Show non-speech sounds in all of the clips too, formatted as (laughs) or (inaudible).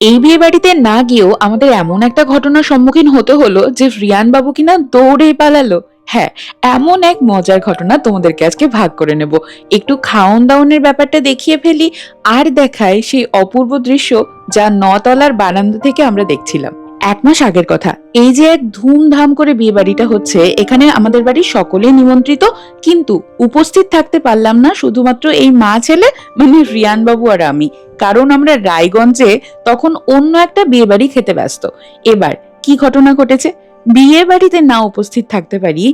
এই বিয়ে বাড়িতে না গিয়েও আমাদের এমন একটা ঘটনার সম্মুখীন হতে হলো যে রিয়ান বাবু কিনা দৌড়ে পালালো। হ্যাঁ এমন এক মজার ঘটনা তোমাদেরকে আজকে ভাগ করে নেব। একটু খাওন দাওনের ব্যাপারটা দেখিয়ে ফেলি, আর দেখায় সেই অপূর্ব দৃশ্য যা নতলার বারান্দা থেকে আমরা দেখছিলাম। এক মাস আগের কথা। এই যে এক ধুমধাম করে বিয়ে বাড়িটা হচ্ছে, এখানে আমাদের বাড়ির সকলে নিমন্ত্রিত, কিন্তু উপস্থিত থাকতে পারলাম না শুধুমাত্র এই মা ছেলে মানে রিয়ান বাবু আর আমি। কারণ আমরা রায়গঞ্জে তখন অন্য একটা বিয়ে বাড়ি খেতে ব্যস্ত। এবার কি ঘটনা ঘটেছে? বিয়ে বাড়িতে না উপস্থিত থাকতে পারি,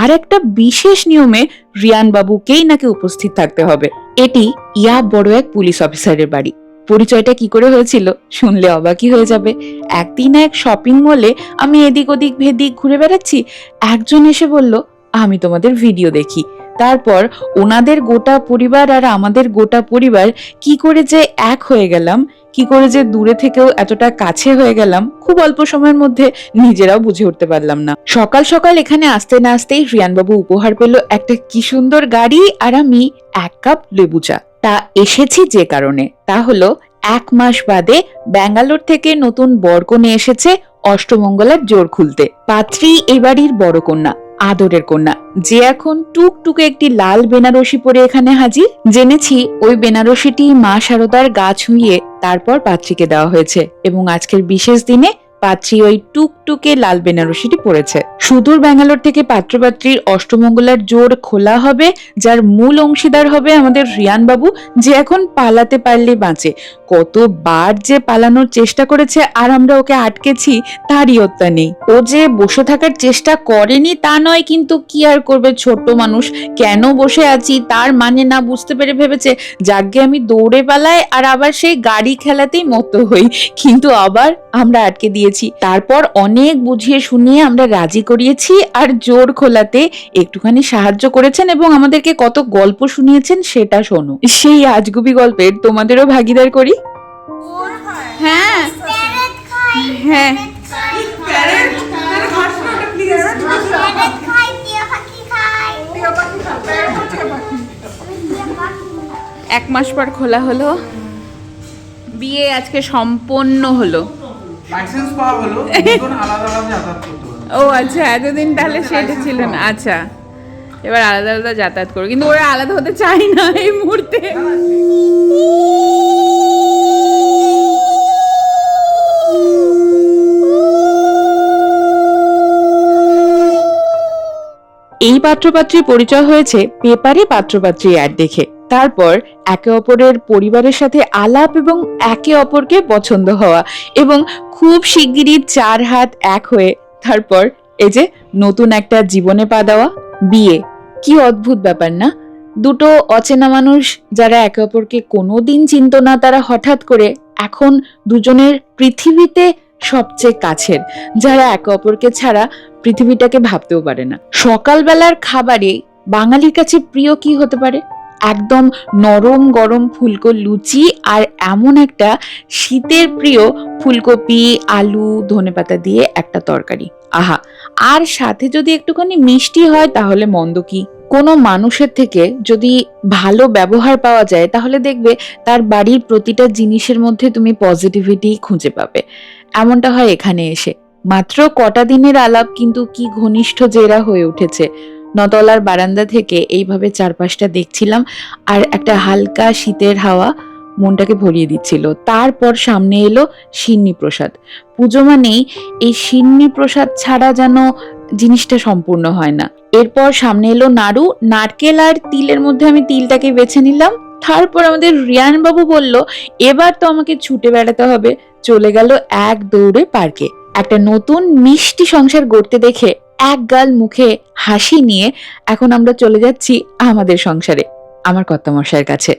আর একটা বিশেষ নিয়মে রিয়ান বাবুকেই নাকি উপস্থিত থাকতে হবে। এটি ইয়া বড় এক পুলিশ অফিসারের বাড়ি। পরিচয়টা কি করে হয়েছিল শুনলে অবাকই হয়ে যাবে। একদিন এক শপিং মলে আমি এদিক ওদিক ভেদিক ঘুরে বেড়াচ্ছি, একজন এসে বলল, আমি তোমাদের ভিডিও দেখি। তারপর ওনাদের গোটা পরিবার আর আমাদের গোটা পরিবার কি করে যে এক হয়ে গেলাম, কি করে যে দূরে থেকেও এতটা কাছে হয়ে গেলাম, খুব অল্প সময়ের মধ্যে নিজেরাও বুঝে উঠতে পারলাম না। সকাল সকাল এখানে আসতে না আসতেই রিয়ানবাবু উপহার পেল একটা কি সুন্দর গাড়ি আর আমি এক কাপ লেবু চা। তা এসেছি যে কারণে। তা হলো, এক মাস বাদে ব্যাঙ্গালোর থেকে নতুন বরকনে এসেছে অষ্টমঙ্গলার জোর খুলতে। পাত্রী এ বাড়ির বড় কন্যা, আদরের কন্যা। যে এখন টুকটুকে একটি লাল বেনারসি পরে এখানে হাজির। জেনেছি ওই বেনারসিটি মা শারদার গা ছুঁয়ে তারপর পাত্রীকে দেওয়া হয়েছে এবং আজকের বিশেষ দিনে পাত্রী ওই টুকটুকে লাল বেনারসিটি পরেছে। সুদূর ব্যাঙ্গালোর থেকে পাত্রপাত্রীর অষ্টমঙ্গলার জোর খোলা হবে, যার মূল অংশীদার হবে আমাদের রিয়ান বাবু যে এখন পালাতে পারলে বাঁচে। কতবার যে পালানোর চেষ্টা করেছে আর আমরা ওকে আটকেছি, তারই হত্যা নেই। ও যে বসে থাকার চেষ্টা করেনি, তা নয় কিন্তু কি আর করবে ছোট্ট মানুষ? কেন বসে আছি? তার মানে না বুঝতে পেরে ভেবেছে যাকে আমি দৌড়ে পালাই আর আবার সেই গাড়ি খেলাতেই মতো হই। কিন্তু আবার আমরা আটকে দিয়েছি। তারপর অনেক বুঝিয়ে শুনিয়ে আমরা রাজি করিয়েছি আর জোর খোলাতে একটুখানি সাহায্য করেছেন এবং আমাদেরকে কত গল্প শুনিয়েছেন সেটা শোনো। সেই আজগুবি গল্পের তোমাদেরও ভাগিদার করি? হ্যাঁ। হ্যাঁ। এক মাস পর খোলা হলো। বিয়ে আজকে সম্পন্ন হলো। লাইসেন্স পাওয়া হলো (laughs) দুজন আলাদা আলাদা যাতায়াত করতে ও আচ্ছা এতদিন তাহলে সেটা ছিল না। আচ্ছা এবার আলাদা আলাদা যাতায়াত করো। কিন্তু ওরা আলাদা হতে চায় না এই মুহূর্তে। এই পাত্রপাত্রীর পরিচয় হয়েছে পেপারে পাত্রপাত্রী অ্যাড দেখে। তারপর একে অপরের পরিবারের সাথে আলাপ এবং একে অপরকে পছন্দ হওয়া এবং খুব শিগগিরই চার হাত এক হয়ে তারপর এই যে নতুন একটা জীবনে পা দেওয়া, বিয়ে। কি অদ্ভুত ব্যাপার না? দুটো অচেনা মানুষ যারা একে অপরকে কোনো দিন চিনত না, তারা হঠাৎ করে এখন দুজনের পৃথিবীতে সবচেয়ে কাছের, যারা একে অপরকে ছাড়া পৃথিবীটাকে ভাবতেও পারে না। সকালবেলার খাবারে বাঙালির কাছে প্রিয় কি হতে পারে? একদম নরম গরম ফুলকো লুচি আর এমন একটা শীতের প্রিয় ফুলকপি, আলু ধনেপাতা দিয়ে একটা তরকারি। আহা! আর সাথে যদি একটুখানি মিষ্টি হয় তাহলে মন্দ কি? কোনো মানুষের থেকে যদি ভালো ব্যবহার পাওয়া যায় তাহলে দেখবে তার বাড়ির প্রতিটা জিনিসের মধ্যে তুমি পজিটিভিটি খুঁজে পাবে। এমনটা হয় এখানে এসে। মাত্র কটা দিনের আলাপ কিন্তু কি ঘনিষ্ঠ জেরা হয়ে উঠেছে। নতলার বারান্দা থেকে এইভাবে চারপাশটা দেখছিলাম আর একটা হালকা শীতের হাওয়া মনটাকে ভরিয়ে দিচ্ছিল। তারপর সামনে এলো সিন্নি প্রসাদ পুজো মানেই এই সিন্নি প্রসাদ ছাড়া যেন জিনিসটা সম্পূর্ণ হয় না। এরপর সামনে এলো নাড়ু। নারকেল আর তিলের মধ্যে আমি তিলটাকে বেছে নিলাম। তারপর আমাদের রিয়ান বাবু বলল, এবার তো আমাকে ছুটে বেড়াতে হবে। চলে গেল এক দৌড়ে পার্কে। একটা নতুন মিষ্টি সংসার গড়তে দেখে এক গাল মুখে হাসি নিয়ে এখন আমরা চলে যাচ্ছি আমাদের সংসারে, আমার কর্তামশাইয়ের কাছে।